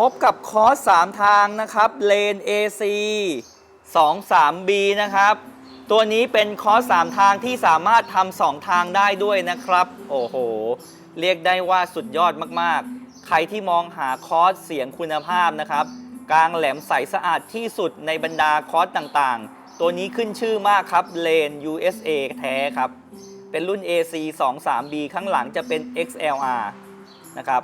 พบกับคอร์ส3ทางนะครับเลน AC 2 3 B นะครับ ตัวนี้เป็นคอร์ส3ทางที่สามารถทำสองทางได้ด้วยนะครับ โอ้โห เรียกได้ว่าสุดยอดมากๆ ใครที่มองหาคอร์สเสียงคุณภาพนะครับ กลางแหลมใสสะอาดที่สุดในบรรดาคอร์สต่างๆ ตัวนี้ขึ้นชื่อมากครับเลน USA แท้ครับ เป็นรุ่น AC 2 3 B ข้างหลังจะเป็น XLR นะครับ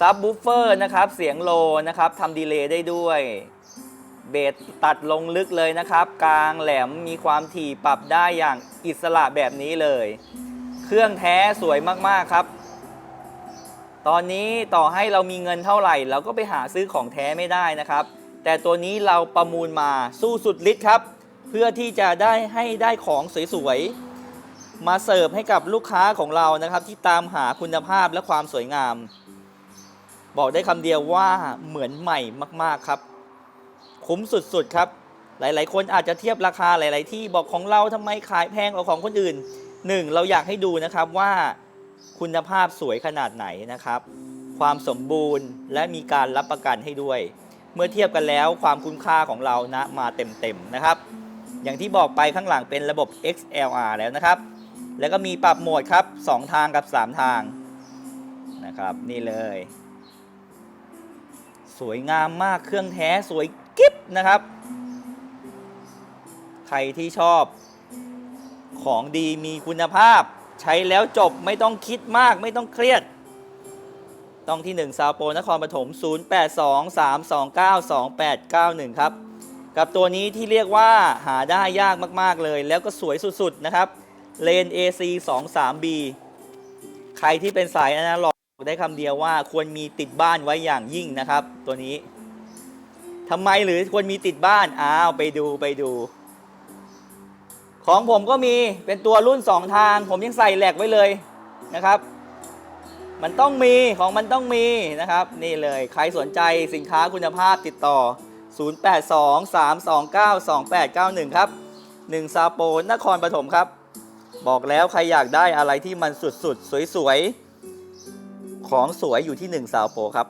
ซับ w ูฟเฟอร์นะครับ เสียงโลนะครับทำดีเลย์ได้ด้วย เบสตัดลงลึกเลยนะครับ กลางแหลมมีความถี่ปรับได้อย่างอิสระแบบนี้เลย เครื่องแท้สวยมาก ๆ ครับ ตอนนี้ต่อให้เรามีเงินเท่าไหร่ เราก็ไปหาซื้อของแท้ไม่ได้นะครับ แต่ตัวนี้เราประมูลมาสู้สุดฤทธิ์ครับ เพื่อที่จะได้ให้ได้ของสวยๆมาเสิร์ฟให้กับลูกค้าของเรานะครับ ที่ตามหาคุณภาพและความสวยงาม บอกได้คำเดียวว่าเหมือนใหม่มากๆครับ คุ้มสุดๆครับ หลายๆ คนอาจจะเทียบราคาหลาย ๆ ที่บอกของเราทำไมขายแพงกว่าของคนอื่นหนึ่งเราอยากให้ดูนะครับว่าคุณภาพสวยขนาดไหนนะครับ ความสมบูรณ์และมีการรับประกันให้ด้วย เมื่อเทียบกันแล้วความคุ้มค่าของเรานะมาเต็มๆนะครับ อย่างที่บอกไปข้างหลังเป็นระบบ XLR แล้วนะครับ แล้วก็มีปรับโหมดครับ 2 ทางกับ 3 ทางนะครับ นี่เลย สวยงามมากเครื่องแท้สวยกิ๊บนะครับ ใครที่ชอบ ของดีมีคุณภาพ ใช้แล้วจบไม่ต้องคิดมากไม่ต้องเครียด ต้องที่ 1 ซาวโปนครปฐม 0823292891 ครับ กับตัวนี้ที่เรียกว่าหาได้ยากมากๆเลย แล้วก็สวยสุด ๆ นะครับเลน AC 2 3 B ใครที่เป็นสายอนาล็อก ได้คำเดียวว่าควรมีติดบ้านไว้อย่างยิ่งนะครับ ตัวนี้ทำไมหรือควรมีติดบ้านอ้าวไปดูไปดู ของผมก็มีเป็นตัวรุ่น 2 ทาง ผมยังใส่แหลกไว้เลยนะครับ มันต้องมีของมันต้องมีนะครับ นี่เลยใครสนใจสินค้าคุณภาพติดต่อ 0823292891 ครับ1ซาโปนครปฐมครับ บอกแล้วใครอยากได้อะไรที่มันสุดๆ สวยๆ ของสวยอยู่ที่1ซาวโปครับ